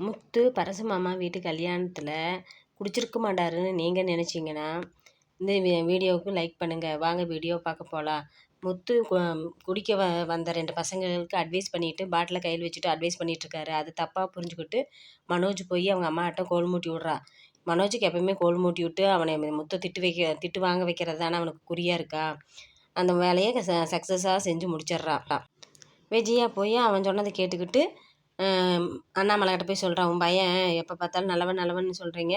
முத்து பரசு மாமா வீட்டு கல்யாணத்தில் குடிச்சிருக்க மாட்டாருன்னு நீங்கள் நினச்சிங்கன்னா இந்த வீடியோவுக்கு லைக் பண்ணுங்கள் வாங்க வீடியோ பார்க்க போகலாம் முத்து குடிக்க வ வந்த ரெண்டு பசங்களுக்கு அட்வைஸ் பண்ணிவிட்டு பாட்டிலை கையில் வச்சுட்டு அட்வைஸ் பண்ணிகிட்ருக்காரு அது தப்பாக புரிஞ்சுக்கிட்டு மனோஜ் போய் அவங்க அம்மாட்ட கோல் மூட்டி விட்றா. மனோஜுக்கு எப்போயுமே கோல் மூட்டி விட்டு அவனை முத்தை திட்டு வைக்க திட்டு வாங்க வைக்கிறது தானே அவனுக்கு குறியாக இருக்கா? அந்த வேலையை ச சக்ஸஸாக செஞ்சு முடிச்சிட்றான் விஜயா போய் அவன் சொன்னதை கேட்டுக்கிட்டு அண்ணாமலைக்கிட்ட போய் சொல்கிறான் உன் பையன் எப்போ பார்த்தாலும் நல்லவன் நல்லவன்னு சொல்கிறீங்க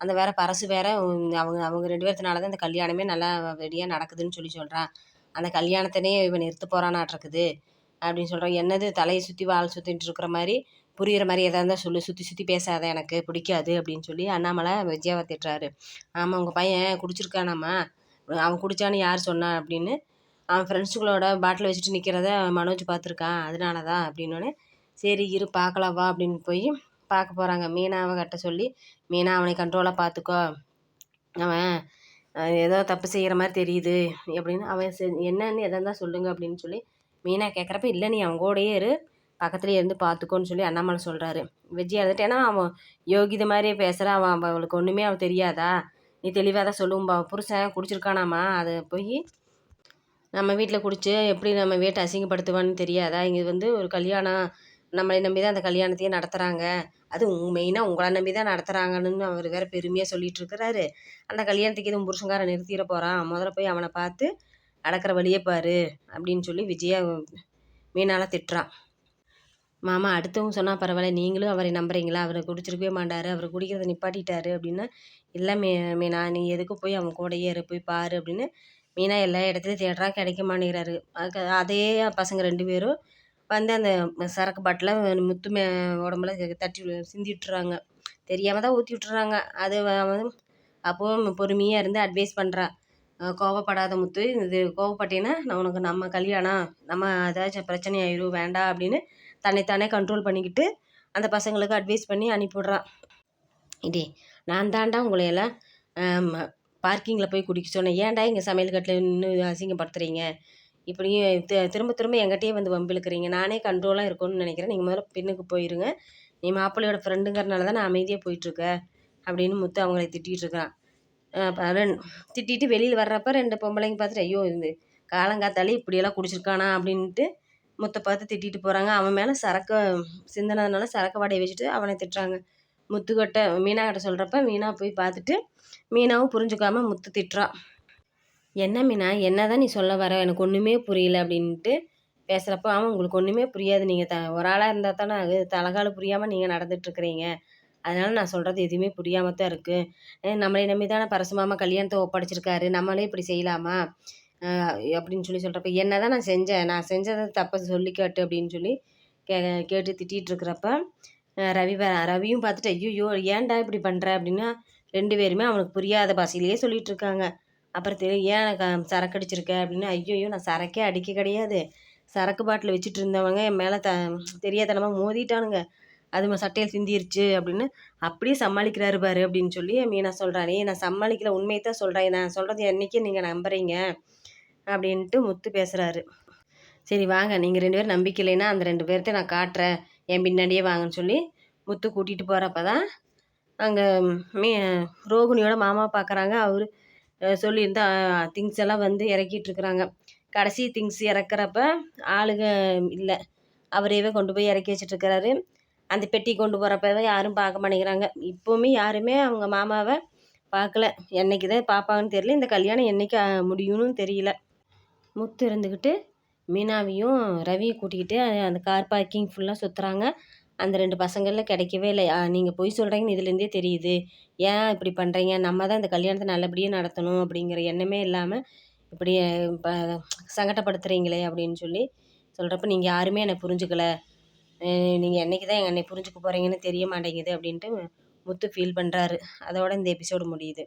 அந்த வேற பரசு வேறு அவங்க அவங்க ரெண்டு பேர்த்தினால தான் இந்த கல்யாணமே நல்லா ரெடியாக நடக்குதுன்னு சொல்லி சொல்கிறான் அந்த கல்யாணத்தினே இவன் நிறுத்த போகிறானாட்ருக்குது அப்படின்னு சொல்கிறான் என்னது தலையை சுற்றி வால் சுற்றிட்டு இருக்கிற மாதிரி புரிகிற மாதிரி எதாக இருந்தால் சொல்லு சுற்றி சுற்றி பேசாத எனக்கு பிடிக்காது அப்படின்னு சொல்லி அண்ணாமலை விஜயாவை திட்டுறாரு. ஆமாம் உங்கள் பையன் குடிச்சிருக்கானாம்மா அவன் குடித்தான்னு யார் சொன்னான் அப்படின்னு அவன் ஃப்ரெண்ட்ஸுகளோட பாட்டில் வச்சுட்டு நிற்கிறத மனோஜ் பார்த்துருக்கான் அதனால தான் அப்படின்னோடனே சரி இரு பார்க்கலாம் வா அப்படின்னு போய் பார்க்க போகிறாங்க மீனாவை கட்ட சொல்லி மீனா அவனை கண்ட்ரோலாக பார்த்துக்கோ. அவன் ஏதோ தப்பு செய்கிற மாதிரி தெரியுது அப்படின்னு அவன் செ என்னன்னு எதாக இருந்தால் சொல்லுங்க அப்படின்னு சொல்லி மீனா கேட்குறப்ப இல்லை நீ அவங்க கூடயே இரு. பக்கத்துலேயே இருந்து பார்த்துக்கோன்னு சொல்லி அண்ணாமலை சொல்கிறாரு விஜய் இருந்துட்டு ஏன்னா அவன் யோகித மாதிரியே பேசுகிறான் அவன் அவளுக்கு ஒன்றுமே அவன் தெரியாதா? நீ தெளிவாக தான் சொல்லும்பா புருஷன் குடிச்சிருக்கானாமா? அதை போய் நம்ம வீட்டில் குடிச்சு எப்படி நம்ம வீட்டை அசிங்கப்படுத்துவான்னு தெரியாதா? இங்கே வந்து ஒரு கல்யாணம் நம்மளை நம்பி தான் அந்த கல்யாணத்தையே நடத்துகிறாங்க அது மெயினாக உங்களை நம்பி தான் நடத்துகிறாங்கன்னு அவர் வேறு பெருமையாக சொல்லிகிட்டு இருக்கிறாரு. அந்த கல்யாணத்துக்கு எதுவும் புருஷங்காரன் நிறுத்திட போகிறான் முதல்ல போய் அவனை பார்த்து அடக்கிற வழியே பாரு அப்படின்னு சொல்லி விஜயா மீனால் திட்டுறான். மாமா அடுத்தவங்க சொன்னால் பரவாயில்ல. நீங்களும் அவரை நம்புறீங்களா? அவரை குடிச்சிருக்கவே மாட்டார். அவர் குடிக்கிறத நிப்பாட்டிட்டாரு அப்படின்னா. இல்லை மீ மீனா நீ எதுக்கு போய் அவன் கூட இரு. போய் பாரு அப்படின்னு. மீனா எல்லா இடத்துலையும் தேடுறா கிடைக்க மாட்டேங்கிறாரு அதே பசங்க ரெண்டு பேரும் வந்து அந்த சரக்கு பாட்டிலை முத்து மே உடம்புல தட்டி சிந்தி விட்டுறாங்க தெரியாமல் தான் ஊற்றி விட்டுறாங்க. அது வந்து அப்போவும் பொறுமையாக இருந்து அட்வைஸ் பண்ணுறா கோவப்படாத முத்து இது கோவப்பட்டேன்னா நான் உனக்கு நம்ம கல்யாணம் நம்ம ஏதாச்சும் பிரச்சனை ஆயிடும் வேண்டாம் அப்படின்னு தன்னைத்தானே கண்ட்ரோல் பண்ணிக்கிட்டு அந்த பசங்களுக்கு அட்வைஸ் பண்ணி அனுப்பிவிட்றான் இதே நான் தாண்டா உங்களையெல்லாம் பார்க்கிங்கில் போய் குடிக்க சொன்னேன். ஏன்டா இங்கே சமையல் கட்டில் இன்னும் அசிங்கப்படுத்துகிறீங்க இப்படியும் திரும்ப திரும்ப எங்கிட்டயே வந்து வம்பிழுக்கிறீங்க. நானே கண்ட்ரோலாக இருக்கணும்னு நினைக்கிறேன். நீங்கள் முதல்ல பின்னுக்கு போயிருங்க. நீ மாப்பிள்ளையோட ஃப்ரெண்டுங்கிறனால தான் நான் அமைதியாக போயிட்டுருக்க அப்படின்னு முத்து அவங்களை திட்டிகிட்டு இருக்கிறான் திட்டிட்டு வெளியில் வர்றப்ப ரெண்டு பொம்பளைங்க பார்த்துட்டு ஐயோ இது காலங்காத்தாலே இப்படியெல்லாம் குடிச்சிருக்கானா? அப்படின்ட்டு முத்தை பார்த்து திட்டிட்டு போகிறாங்க அவன் மேலே சரக்கு சிந்தனதுனால சரக்கு வாடையை வச்சுட்டு அவனை திட்டுறாங்க. முத்துக்கிட்ட மீனாக்கிட்ட சொல்கிறப்ப மீனா போய் பார்த்துட்டு மீனாவும் புரிஞ்சுக்காமல் முத்து திட்டுறான். என்ன மீனா? என்ன தான் நீ சொல்ல வர? எனக்கு ஒன்றுமே புரியல அப்படின்ட்டு பேசுகிறப்போ ஆமாம் உங்களுக்கு ஒன்றுமே புரியாது. நீங்கள் த ஒரு ஆளாக இருந்தால் தானே அது. தலகால புரியாமல் நீங்கள் நடந்துகிட்ருக்குறீங்க அதனால் நான் சொல்கிறது எதுவுமே புரியாமல் தான் இருக்குது நம்மளை நம்பி தானே பரசுமாமா கல்யாணத்தை ஒப்படைச்சிருக்காரு. நம்மளே இப்படி செய்யலாமா? அப்படின்னு சொல்லி சொல்கிறப்ப என்ன தான் நான் செஞ்சேன். நான் செஞ்சதை தப்பை சொல்லிக்காட்டு அப்படின்னு சொல்லி கே கேட்டு திட்டிகிட்டு இருக்கிறப்ப ரவி ரவியும் பார்த்துட்டு ஐயோ ஏன்டா இப்படி பண்ணுற அப்படின்னா ரெண்டு பேருமே அவனுக்கு புரியாத பாஷையிலேயே சொல்லிகிட்டு இருக்காங்க. அப்புறம் தெரியும் ஏன் க சரக்கு அடிச்சிருக்க? அப்படின்னு ஐயோ நான் சரக்கே அடிக்க கிடையாது. சரக்கு பாட்டில் வச்சுட்டு இருந்தவங்க என் மேலே த தெரியாதனமாக மோதிட்டானுங்க. அது சட்டையில் சிந்திருச்சு அப்படின்னு அப்படியே சமாளிக்கிறாரு பாரு அப்படின்னு சொல்லி மீனா சொல்கிறானே நான் சமாளிக்கல. உண்மையை தான் சொல்கிறேன் நான் சொல்கிறது என்றைக்கே நீங்கள் நம்புறீங்க? அப்படின்ட்டு முத்து பேசுகிறாரு சரி வாங்க. நீங்கள் ரெண்டு பேரும் நம்பிக்கை இல்லைன்னா அந்த ரெண்டு பேர்த்த நான் காட்டுறேன். என் பின்னாடியே வாங்கன்னு சொல்லி முத்து கூட்டிகிட்டு போகிறப்ப தான் அங்கே மீ ரோகிணியோட மாமா பார்க்குறாங்க அவர் சொல்லியிருந்தா திங்ஸ் எல்லாம் வந்து இறக்கிட்டுருக்குறாங்க கடைசி திங்ஸ் இறக்குறப்ப ஆளுங்க இல்லை. அவரையவே கொண்டு போய் இறக்கி வச்சிட்ருக்கிறாரு அந்த பெட்டி கொண்டு போகிறப்பவே யாரும் பார்க்க மாட்டேங்கிறாங்க. இப்போவுமே யாருமே அவங்க மாமாவை பார்க்கல. என்றைக்கு தான் பார்ப்பாங்கன்னு தெரியல. இந்த கல்யாணம் என்றைக்கு முடியும்னு தெரியல. முத்து இருந்துக்கிட்டு மீனாவையும் ரவியை கூட்டிக்கிட்டு அந்த கார் பார்க்கிங் ஃபுல்லாக சுற்றுறாங்க அந்த ரெண்டு பசங்களில் கிடைக்கவே இல்லை. நீங்கள் பொய் சொல்கிறீங்கன்னு இதுலேருந்தே தெரியுது. ஏன் இப்படி பண்ணுறீங்க நம்ம தான் இந்த கல்யாணத்தை நல்லபடியாக நடத்தணும் அப்படிங்கிற எண்ணமே இல்லாமல் இப்படி இப்போ சங்கடப்படுத்துகிறீங்களே அப்படின்னு சொல்லி சொல்கிறப்ப நீங்கள் யாருமே என்னை புரிஞ்சுக்கலை. நீங்கள் என்றைக்கு தான் என்னை புரிஞ்சுக்க போகிறீங்கன்னு தெரிய மாட்டேங்குது அப்படின்ட்டு முத்து ஃபீல் பண்ணுறாரு அதோட இந்த எபிசோடு முடியுது.